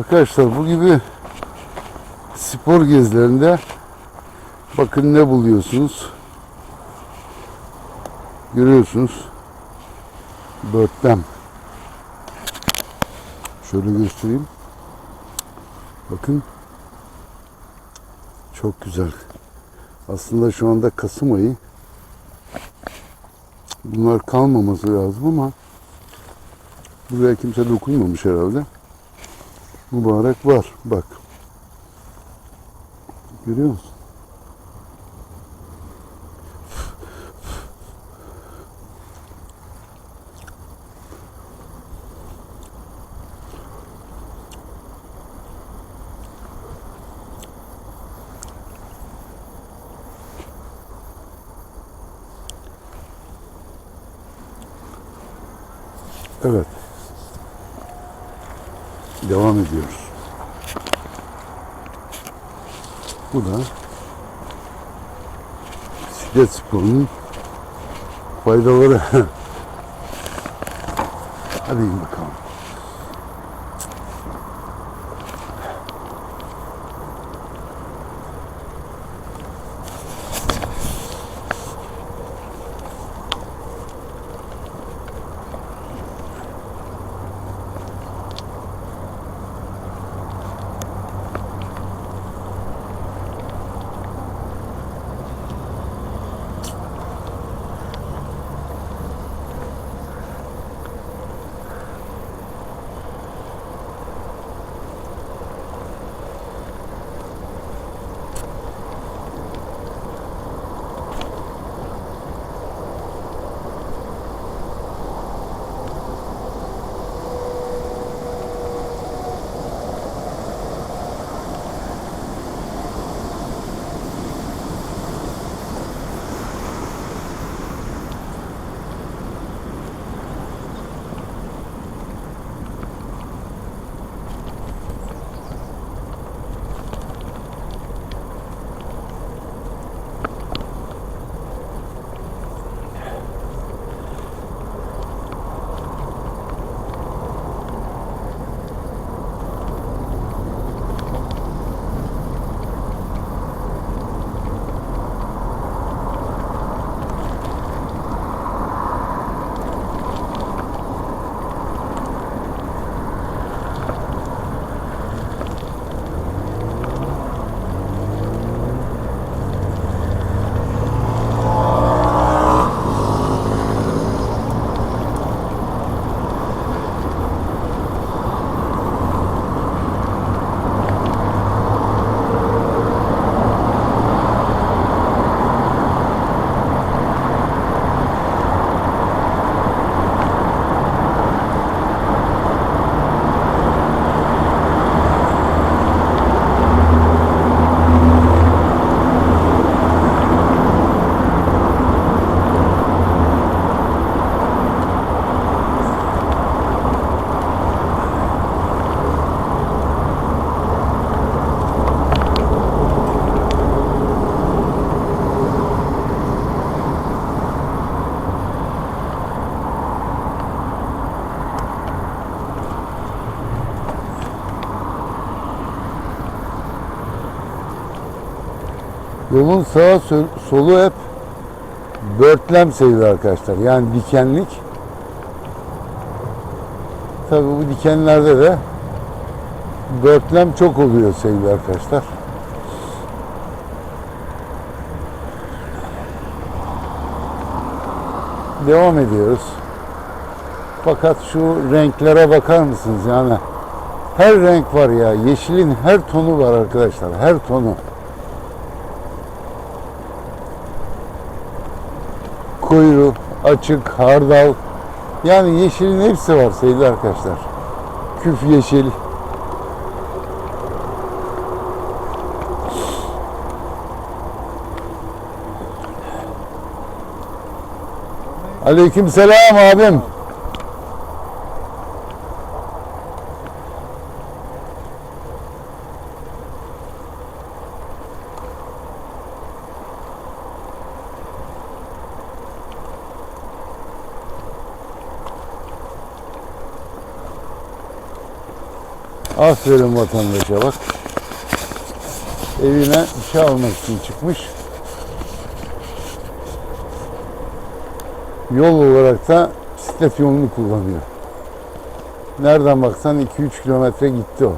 Arkadaşlar bu gibi spor gezilerinde bakın ne buluyorsunuz. Görüyorsunuz. Börtlem. Şöyle göstereyim. Bakın. Çok güzel. Aslında şu anda Kasım ayı. Bunlar kalmaması lazım ama buraya kimse dokunmamış herhalde. Mübarek var. Bak. Görüyor musun? Evet. Devam ediyoruz. Bu da bisiklet sporunun faydaları. Hadi bakalım. Yolun sağa solu hep börtlem sevgili arkadaşlar. Yani dikenlik. Tabii bu dikenlerde de börtlem çok oluyor sevgili arkadaşlar. Devam ediyoruz. Fakat şu renklere bakar mısınız yani? Her renk var ya. Yeşilin her tonu var arkadaşlar. Her tonu. Açık, hardal. Yani yeşilin hepsi var sevgili arkadaşlar. Küf yeşil. Aleykümselam abim. Aferin vatandaşa bak. Evine bir şey almak için çıkmış. Yol olarak da bisiklet yolunu kullanıyor. Nereden baksan 2-3 kilometre gitti o.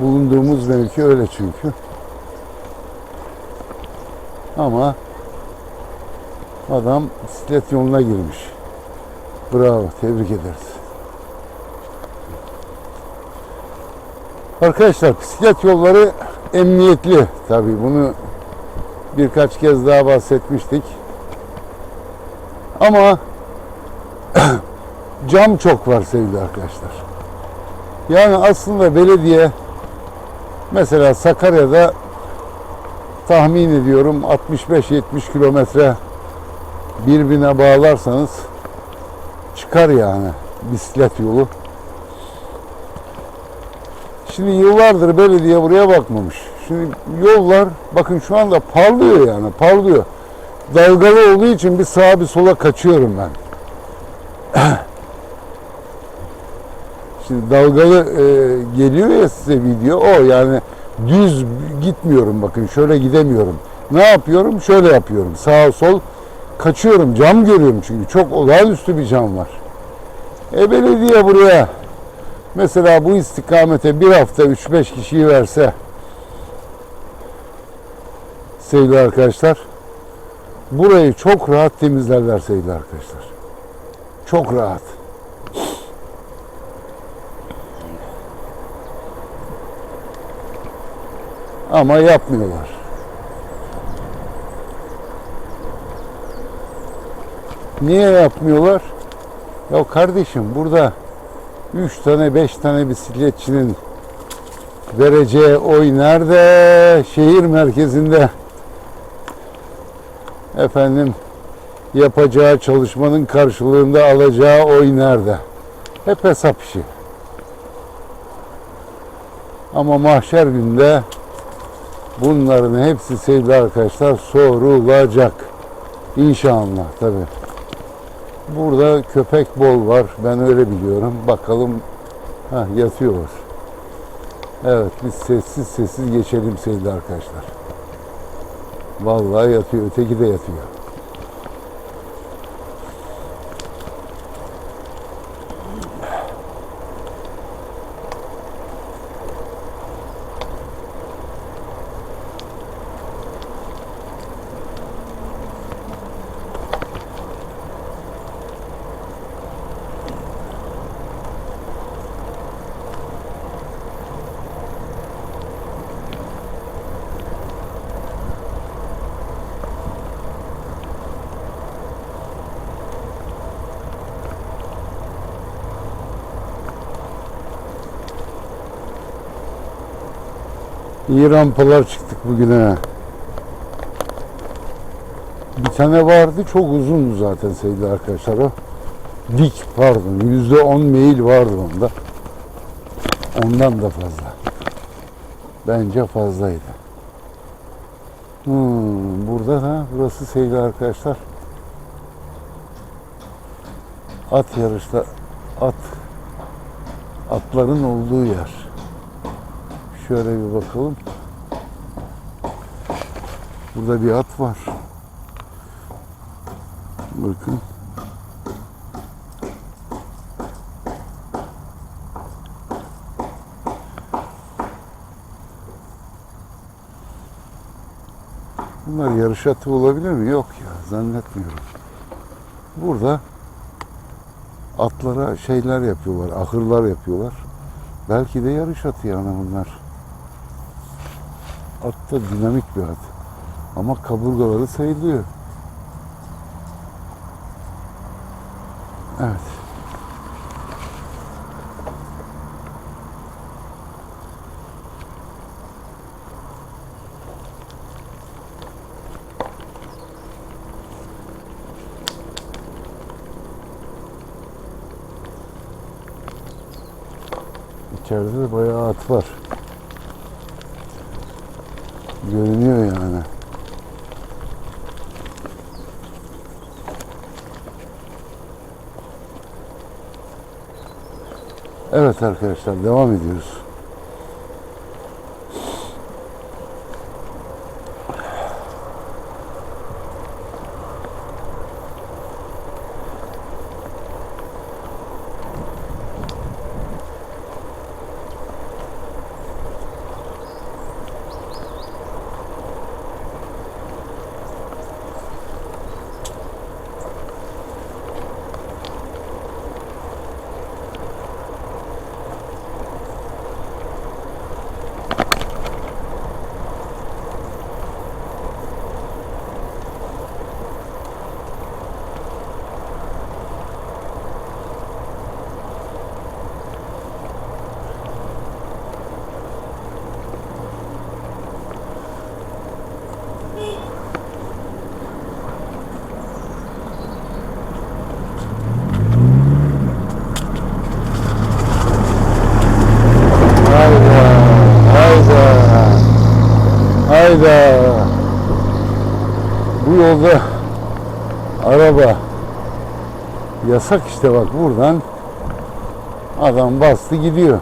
Bulunduğumuz mevki öyle çünkü. Ama adam bisiklet yoluna girmiş. Bravo, tebrik ederiz. Arkadaşlar bisiklet yolları emniyetli tabii bunu birkaç kez daha bahsetmiştik. Ama cam çok var sevgili arkadaşlar. Yani aslında belediye mesela Sakarya'da tahmin ediyorum 65-70 kilometre birbirine bağlarsanız çıkar yani bisiklet yolu. Şimdi yıllardır belediye buraya bakmamış. Şimdi yollar bakın şu anda parlıyor yani parlıyor. Dalgalı olduğu için bir sağa bir sola kaçıyorum ben. Şimdi dalgalı e, geliyor ya size video o yani düz gitmiyorum bakın şöyle gidemiyorum. Ne yapıyorum? Şöyle yapıyorum. Sağa sol kaçıyorum. Cam görüyorum çünkü çok olağanüstü bir cam var. E belediye buraya mesela bu istikamete bir hafta 3-5 kişiyi verse sevgili arkadaşlar burayı çok rahat temizlerler sevgili arkadaşlar. Çok rahat. Ama yapmıyorlar. Niye yapmıyorlar? Ya kardeşim burada 3 tane 5 tane bisikletçinin vereceği oy nerede? Şehir merkezinde efendim yapacağı çalışmanın karşılığında alacağı oy nerede? Hep hesap işi. Ama mahşer günde bunların hepsi sevgili arkadaşlar sorulacak. İnşallah tabi. Burada köpek bol var. Ben öyle biliyorum. Bakalım. Ha yatıyorlar. Evet biz sessiz sessiz geçelim sevgili arkadaşlar. Vallahi yatıyor. Öteki de yatıyor. İyi rampalar çıktık bugüne. Bir tane vardı çok uzundu zaten sevgili arkadaşlar o. Dik pardon yüzde on meyil vardı onda. Ondan da fazla. Bence fazlaydı. Hmm, burada da burası sevgili arkadaşlar. At yarışta at atların olduğu yer. Şöyle bir bakalım. Burada bir at var. Bakın. Bunlar yarış atı olabilir mi? Yok ya zannetmiyorum. Burada atlara şeyler yapıyorlar, ahırlar yapıyorlar. Belki de yarış atı yani bunlar. At da dinamik bir at. Ama kaburgaları sayılıyor. Evet. İçeride de bayağı at var. Görünüyor yani. Evet arkadaşlar devam ediyoruz. Yolda araba yasak işte bak buradan adam bastı gidiyor.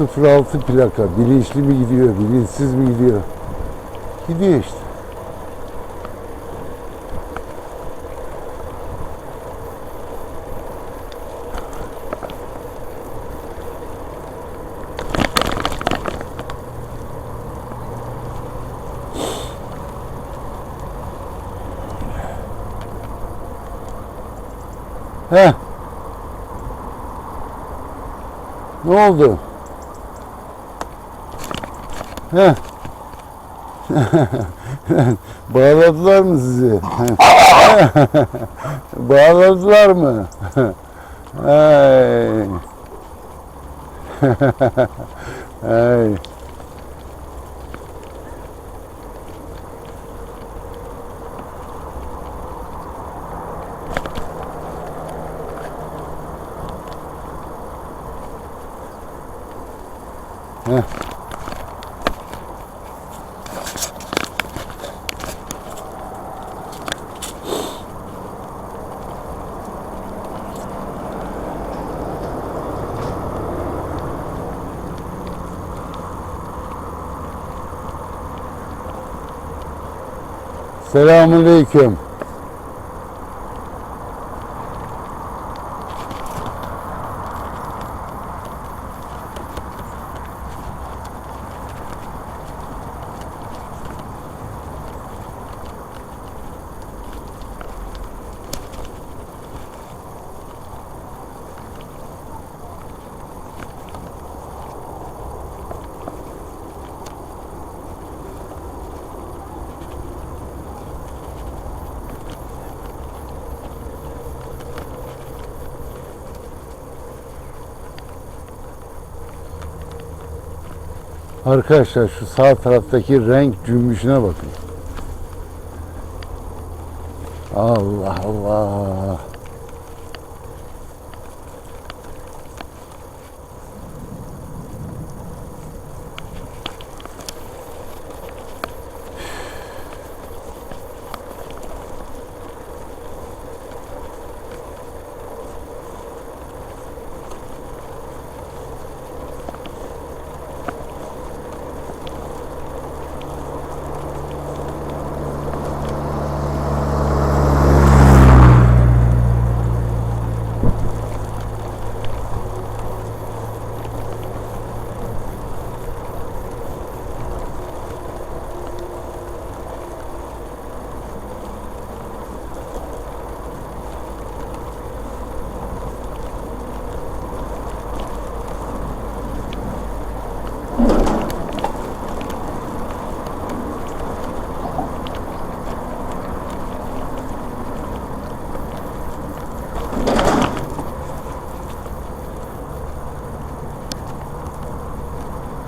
06 plaka bilinçli mi gidiyor, bilinçsiz mi gidiyor? Gidiyor işte. He. Ne oldu? He. Bağladılar mı sizi? Bağladılar mı? Ay. Ay. Heh. Selamünaleyküm. Arkadaşlar şu sağ taraftaki renk cümbüşüne bakın. Allah Allah.